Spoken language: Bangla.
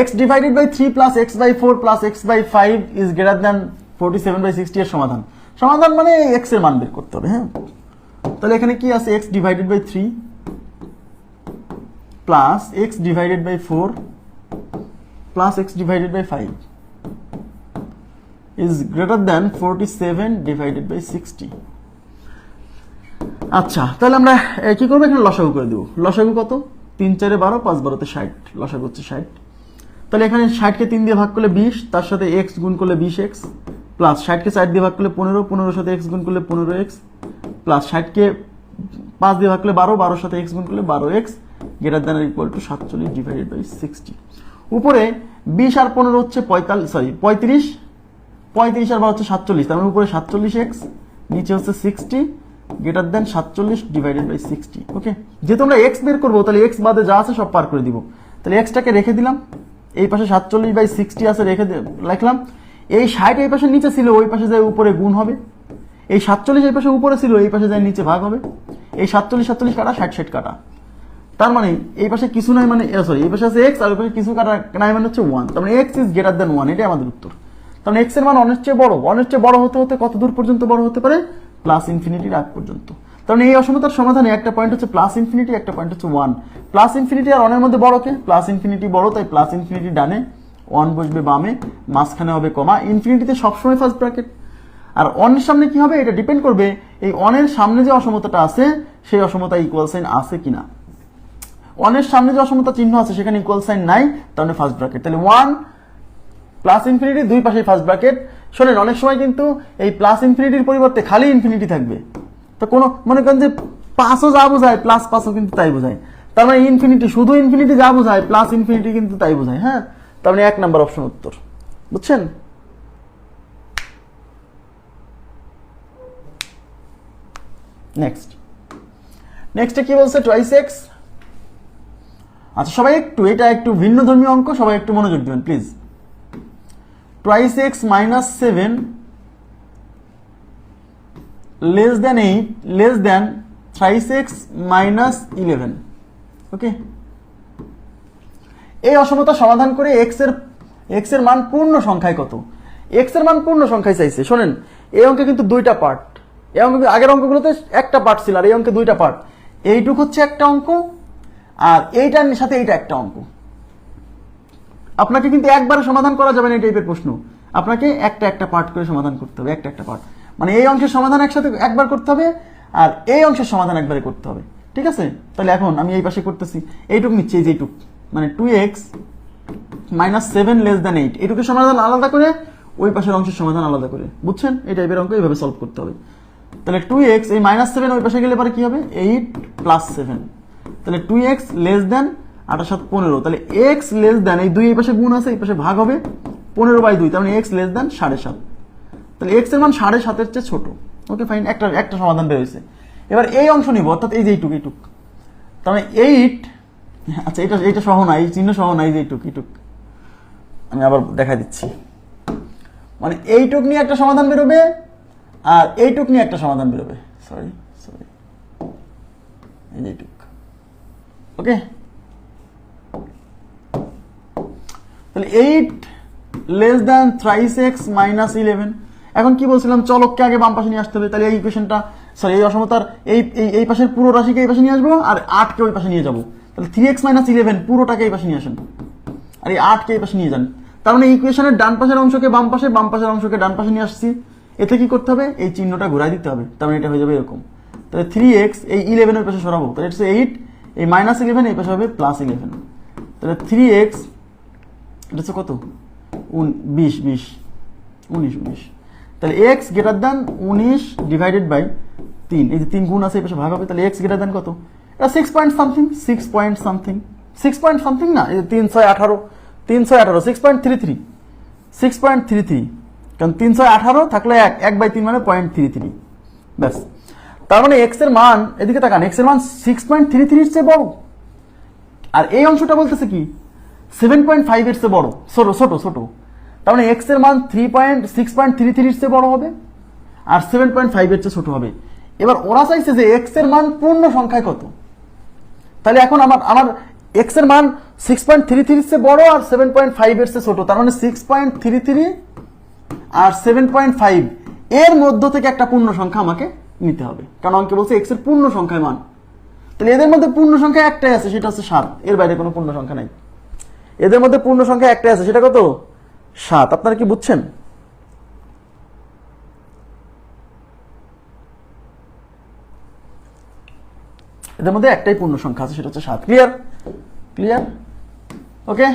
X divided by three plus x by four plus x by five is greater than forty seven by sixty এর সমাধান। সমাধান মানে এক্সের মান বের করতে হবে হ্যাঁ? তাহলে এখানে কি আছে? X divided by three plus x divided by four plus x divided by five is greater than forty seven divided by sixty আচ্ছা তাহলে আমরা কি করব? এখানে লসাগু করে দেবো। লসাগু কত? তিন চারে বারো, পাঁচ বারোতে ষাট। লসাগু হচ্ছে ষাট। তাহলে এখানে ষাটকে তিন দিয়ে ভাগ করলে বিশ, তার সাথে এক্স গুণ করলে বিশ এক্স প্লাস ষাটকে চার দিয়ে ভাগ করলে পনেরো, পনেরোর সাথে এক্স গুণ করলে পনেরো এক্স প্লাস ষাটকে পাঁচ দিয়ে ভাগ করলে বারো, বারোর সাথে এক্স গুণ করলে বারো x greater than equal to সাতচল্লিশ ডিভাইডেড বাই সিক্সটি উপরে বিশ আর পনেরো হচ্ছে পঁয়তাল্লিশ সরি পঁয়ত্রিশ পঁয়ত্রিশ আর বা হচ্ছে সাতচল্লিশ, তার মানে উপরে সাতচল্লিশ এক্স নিচে হচ্ছে সিক্সটি গ্রেটার দেন সাতচল্লিশ ডিভাইডেড বাই সিক্সটি ওকে যেহেতু আমরা এক্স বের করব, তাহলে এক্স বাদে যা আছে সব পার করে দিব। তাহলে এক্সটাকে রেখে দিলাম। এই পাশে সাতচল্লিশ বাই সিক্সটি আছে, রেখে লিখলাম। এই ষাট এই পাশে নিচে ছিল, ওই পাশে যায় উপরে গুণ হবে। এই সাতচল্লিশ এই পাশে উপরে ছিল, এই পাশে যায় নিচে ভাগ হবে। এই সাতচল্লিশ সাতচল্লিশ কাটা, ষাট ষাট কাটা। তার মানে এই পাশে কিছু নাই মানে সরি এই পাশে আছে এক্স আর ওই পাশে কিছু কাটা নাই মানে হচ্ছে ওয়ান তার মানে x is greater than one এটাই আমাদের উত্তর। তার মানে এক্সের মান অনেক চেয়ে বড়। অনেক চেয়ে বড় হতে হতে কত দূর পর্যন্ত বড় হতে পারে? প্লাস ইনফিনিটির আগ পর্যন্ত। মানে এই অসমতার সমাধানে একটা পয়েন্ট হচ্ছে প্লাস ইনফিনিটি একটা পয়েন্ট হচ্ছে ওয়ান প্লাস ইনফিনিটি আর অনের মধ্যে বড় কে? প্লাস ইনফিনিটি বড়, তাই প্লাস ইনফিনিটি ডানে ওয়ান বসবে বামে, মাঝখানে হবে কমা। ইনফিনিটিতে সবসময় ফার্স্ট ব্র্যাকেট আর অনের সামনে কি হবে? এটা ডিপেন্ড করবে এই অনের সামনে যে অসমতাটা আছে, সেই অসমতা ইকুয়াল সাইন আছে কিনা। ওয়ানের সামনে যে অসমতা চিহ্ন আছে, সেখানে ইকুয়াল সাইন নাই তাহলে ফার্স্ট ব্র্যাকেট তাহলে ওয়ান প্লাস ইনফিনিটি দুই পাশে ফার্স্ট ব্র্যাকেট শোনেন, অনেক সময় কিন্তু এই প্লাস ইনফিনিটির পরিবর্তে খালি ইনফিনিটি থাকবে। তো কোনো মনে করেন যে পাঁচও যা বোঝায় প্লাস পাঁচও কিন্তু তাই বোঝায়। তার মানে ইনফিনিটি শুধু ইনফিনিটি যা বোঝায় প্লাস ইনফিনিটি কিন্তু তাই বোঝায় হ্যাঁ? তার মানে এক নাম্বার অপশন উত্তর। বুঝছেন? নেক্সট নেক্সটে কি বলছে? টোয়াইস এক্স আচ্ছা সবাই একটু, এটা একটু ভিন্ন ধর্মীয় অঙ্ক, সবাই একটু মনোযোগ দিবেন please twice x minus seven less than eight less than thrice x minus eleven okay এই অসমতা সমাধান করে এক্সের এক্সের মান পূর্ণ সংখ্যায় কত? এক্সের মান পূর্ণ সংখ্যায় চাইছে। শোনেন, এই অঙ্কে কিন্তু দুইটা পার্ট এই অঙ্ক আগের অঙ্কগুলোতে একটা পার্ট ছিল, আর এই অঙ্কে দুইটা পার্ট এইটুক হচ্ছে একটা অঙ্ক, আর এইটার সাথে এইটা একটা অঙ্ক। আপনাকে কিন্তু একবারে সমাধান করা যাবে না এই টাইপের প্রশ্ন। আপনাকে একটা একটা পার্ট করে সমাধান করতে হবে, একটা একটা পার্ট মানে এই অংশের সমাধান একসাথে একবার করতে হবে, আর এই অংশের সমাধান একবারে করতে হবে। ঠিক আছে? তাহলে এখন আমি এই পাশে করতেছি। এইটুক নিচ্ছি যে এইটুক। মানে two x minus seven less than eight এইটুকের সমাধান আলাদা করে, ওই পাশের অংশের সমাধান আলাদা করে। বুঝছেন? এই টাইপের অঙ্ক এইভাবে সলভ করতে হবে। তাহলে টু এক্স এই মাইনাস সেভেন ওই পাশে গেলে পরে কি হবে? এইট প্লাস সেভেন তাহলে টু এক্স লেস দেন আঠাশ সাত পনেরো। তাহলে এক্স লেস দেন এই দুই এই পাশে গুণ আছে, এই পাশে ভাগ হবে পনেরো বাই দুই। তার মানে এক্স লেস দেন সাড়ে সাত। তাহলে এক্সের মান সাড়ে সাতের চেয়ে ছোট। ওকে ফাইন একটা একটা সমাধান বেরোয়েছে এবার এই অংশ নিব, অর্থাৎ এই যে এইটুক এইটুক। তার মানে এইট আচ্ছা এটা এটা সহ না এই চিহ্ন সহ না এই যে এইটুক এইটুক। আমি আবার দেখা দিচ্ছি। মানে এইটুক নিয়ে একটা সমাধান বেরোবে, আর এইটুক নিয়ে একটা সমাধান বেরোবে। সরি সরি এই যে এইটুক। ওকে তাহলে eight less than thrice x minus eleven এখন কি বলছিলাম? চলককে আগে বাম পাশে নিয়ে আসতে হবে। তাহলে এই ইকুয়েশনটা সরি এই অসমতার এই এই পাশের পুরো রাশিকে এই পাশে নিয়ে আসব আর আটকে ওই পাশে নিয়ে যাব। তাহলে থ্রি এক্স মাইনাস ইলেভেন পুরোটাকে এই পাশে নিয়ে আসেন। আর এই আটকে এই পাশে নিয়ে যান। তার মানে ইকুয়েশনের ডান পাশের অংশকে বাম পাশে, বাম পাশের অংশকে ডান পাশে নিয়ে আসছি। এতে কি করতে হবে? এই চিহ্নটা ঘুরাই দিতে হবে। তার মানে এটা হয়ে যাবে এরকম। তাহলে থ্রি এক্স এই ইলেভেনের পাশে সরাবো। তাহলে এটা এইট এই মাইনাস ইলেভেন এই পাশে হবে প্লাস ইলেভেন তাহলে থ্রি এক্স এটা হচ্ছে কত? উন, বিশ বিশ, উনিশ উনিশ। তাহলে এক্স গ্রেটার দ্যান উনিশ ডিভাইডেড বাই তিন। এই যে তিন গুণ আছে, এই পাশে ভাগ হবে, তাহলে এক্স গ্রেটার দ্যান কত? এটা six point something six point something six point something না, এই যে তিন ছয় আঠারো, তিন ছয় আঠারো six point three three six point three three কারণ তিন ছয় আঠারো থাকলে এক এক বাই তিন মানে পয়েন্ট থ্রি থ্রি ব্যাস। তার মানে এক্সের মান, এদিকে তাকান এক্সের মান সিক্স পয়েন্ট থ্রি থ্রির চেয়ে বড়। আর এই অংশটা বলতেছে কি? সেভেন পয়েন্ট ফাইভ এর চেয়ে বড়। ছোট ছোট ছোট। তার মানে এক্সের মান three point six point three থ্রির চেয়ে বড় হবে, আর সেভেন পয়েন্ট ফাইভ এর চেয়ে ছোট হবে। এবার ওরা চাইছে যে এক্সের মান পূর্ণ সংখ্যায় কত। তাহলে এখন আমার আমার এক্সের মান সিক্স পয়েন্ট থ্রি থ্রি চেয়ে বড় আর সেভেন পয়েন্ট ফাইভ এর চেয়ে ছোট। তার মানে সিক্স পয়েন্ট থ্রি থ্রি আর সেভেন পয়েন্ট ফাইভ এর মধ্য থেকে একটা পূর্ণ সংখ্যা আমাকে নিতে হবে। কারণ অঙ্কে বলছে এক্সের পূর্ণ সংখ্যায় মান। তাহলে এদের মধ্যে পূর্ণ সংখ্যা একটাই আছে, সেটা হচ্ছে সাত। এর বাইরে কোনো পূর্ণ সংখ্যা নাই। এদের মধ্যে পূর্ণ সংখ্যা একটাই আছে, সেটা কত? সাত, আপনারা কি বুঝছেন? এদের মধ্যে একটাই পূর্ণ সংখ্যা আছে, সেটা হচ্ছে সাত। Clear clear okay